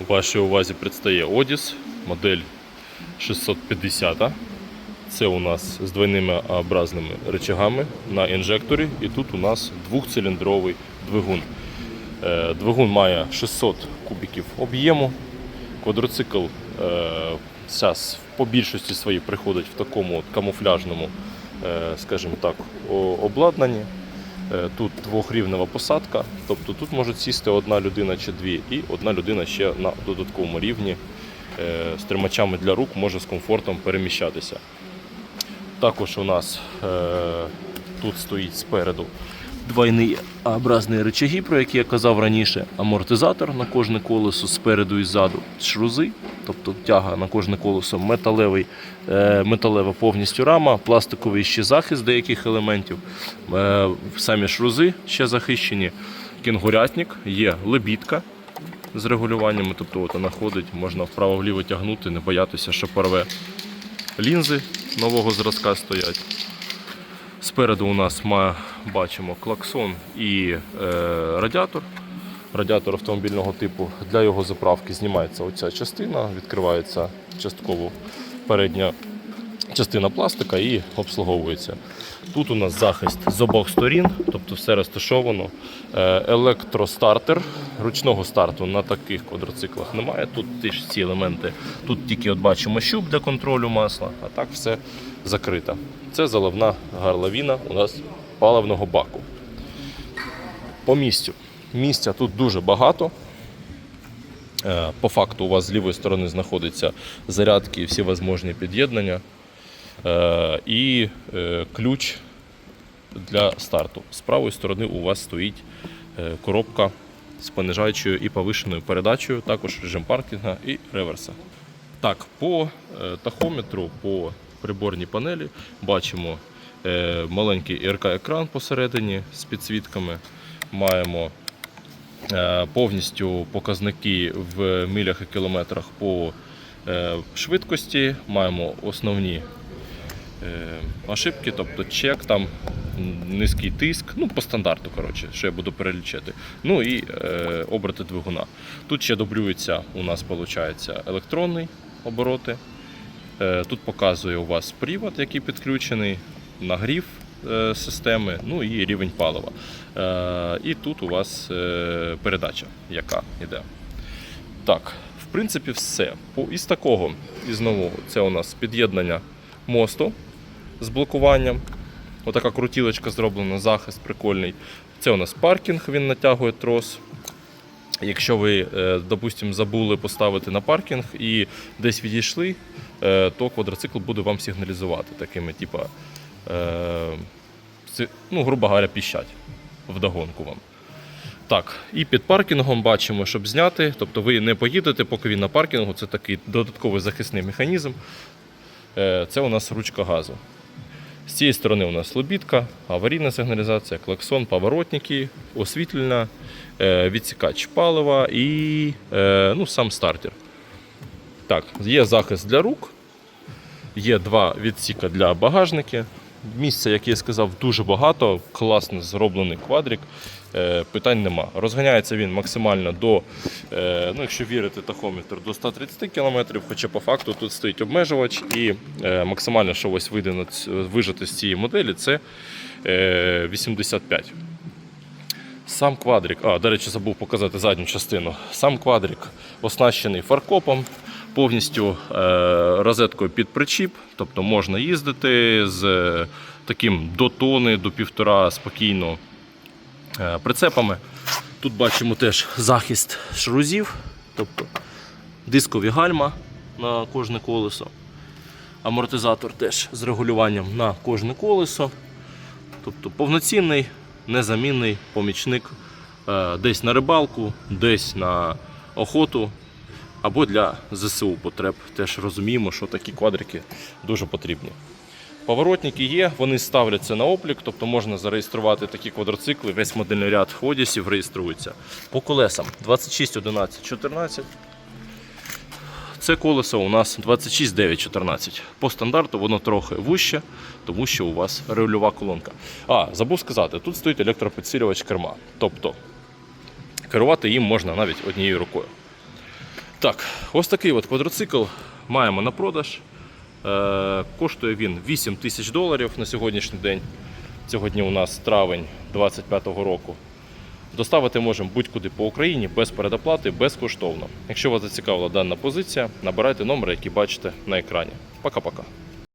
Вашій увазі предстає Одіс, модель 650. Це у нас з двойними образними рычагами на інжекторі. І тут у нас двохциліндровий двигун. Е, Двигун має 600 кубіків об'єму. Квадроцикл зараз по більшості своїй приходить в такому от камуфляжному, е, скажімо так, обладнанні. Е, Тут двохрівнева посадка, тобто тут можуть сісти одна людина чи дві, і одна людина ще на додатковому рівні е, з тримачами для рук може з комфортом переміщатися. Також у нас е, тут стоїть спереду двойні образні рычаги, про які я казав раніше. Амортизатор на кожне колесо спереду і ззаду, шрузи, тобто тяга на кожне колесо, металевий, е, металева повністю рама, пластиковий ще захист деяких елементів. Е, самі шрузи ще захищені. Кінгурятник, є лебідка з регулюваннями, тобто от вона ходить, можна вправо-вліво тягнути, не боятися, що порве. Лінзи нового зразка стоять. Спереду у нас ми бачимо клаксон і е, радіатор. Радіатор автомобільного типу. Для його заправки знімається оця частина, відкривається частково передня частина пластика і обслуговується. Тут у нас захист з обох сторін, тобто все розташовано. Е, Електростартер. Ручного старту на таких квадроциклах немає. Тут ті ж ці елементи. Тут тільки от бачимо щуп для контролю масла, а так все закрито. Це заливна горловина у нас паливного баку. По місцю. Місця тут дуже багато. Е, По факту у вас з лівої сторони знаходяться зарядки і всі можливі під'єднання. Е, І е, ключ для старту. З правої сторони у вас стоїть коробка з понижаючою і повишеною передачею, також режим паркінга і реверса. Так, по тахометру, по приборній панелі бачимо маленький РК-екран посередині з підсвітками. Маємо повністю показники в милях і кілометрах по е, швидкості. Маємо основні е, ошибки, тобто чек, там низький тиск, ну по стандарту, коротше, що я буду перелічити. Ну і е, оберти двигуна. Тут ще дублюється у нас виходить електронний обороти. Е, Тут показує у вас привод, який підключений, нагрів е, системи, ну і рівень палива. Е, І тут у вас е, передача, яка йде. Так, в принципі, все. Із такого, із нового, це у нас під'єднання мосту з блокуванням. Отака крутілочка зроблена, захист прикольний. Це у нас паркінг, він натягує трос. Якщо ви, е, допустимо, забули поставити на паркінг і десь відійшли, е, то квадроцикл буде вам сигналізувати такими, типа, е, ну, грубо говоря, піщать вдогонку вам. Так, і під паркінгом бачимо, щоб зняти. Тобто ви не поїдете, поки він на паркінгу. Це такий додатковий захисний механізм. Е, Це у нас ручка газу. З цієї сторони у нас лебідка, аварійна сигналізація, клаксон, поворотники, освітлення, е, відсікач палива і е, ну, сам стартер. Так, є захист для рук, є два відсіка для багажники. Місця, як я сказав, дуже багато, класно зроблений квадрик. Е, питань нема. Розганяється він максимально до, е, ну, якщо вірити тахометр, до 130 км, хоча по факту тут стоїть обмежувач, і е, максимально, що ось вийде на вижити з цієї моделі, це е, 85. Сам квадрик, а, до речі, забув показати задню частину. Сам квадрик оснащений фаркопом, повністю е, розеткою під причіп, тобто можна їздити з таким до тони, до півтора спокійно е, прицепами. Тут бачимо теж захист шрузів, тобто дискові гальма на кожне колесо. Амортизатор теж з регулюванням на кожне колесо. Тобто повноцінний, незамінний помічник е, десь на рибалку, десь на охоту або для ЗСУ потреб. Теж розуміємо, що такі квадрики дуже потрібні. Поворотники є, вони ставляться на облік, тобто можна зареєструвати такі квадроцикли, весь модельний ряд Одісів реєструється. По колесам 26, 11, 14. Це колесо у нас 26, 9, 14. По стандарту воно трохи вище, тому що у вас рульова колонка. А, забув сказати, тут стоїть електропідсилювач керма. Тобто керувати їм можна навіть однією рукою. Так, ось такий от квадроцикл маємо на продаж. Е, коштує він 8 тисяч доларів на сьогоднішній день. Сьогодні у нас травень 25-го року. Доставити можемо будь-куди по Україні без передоплати, безкоштовно. Якщо вас зацікавила дана позиція, набирайте номер, який бачите на екрані. Пока-пока.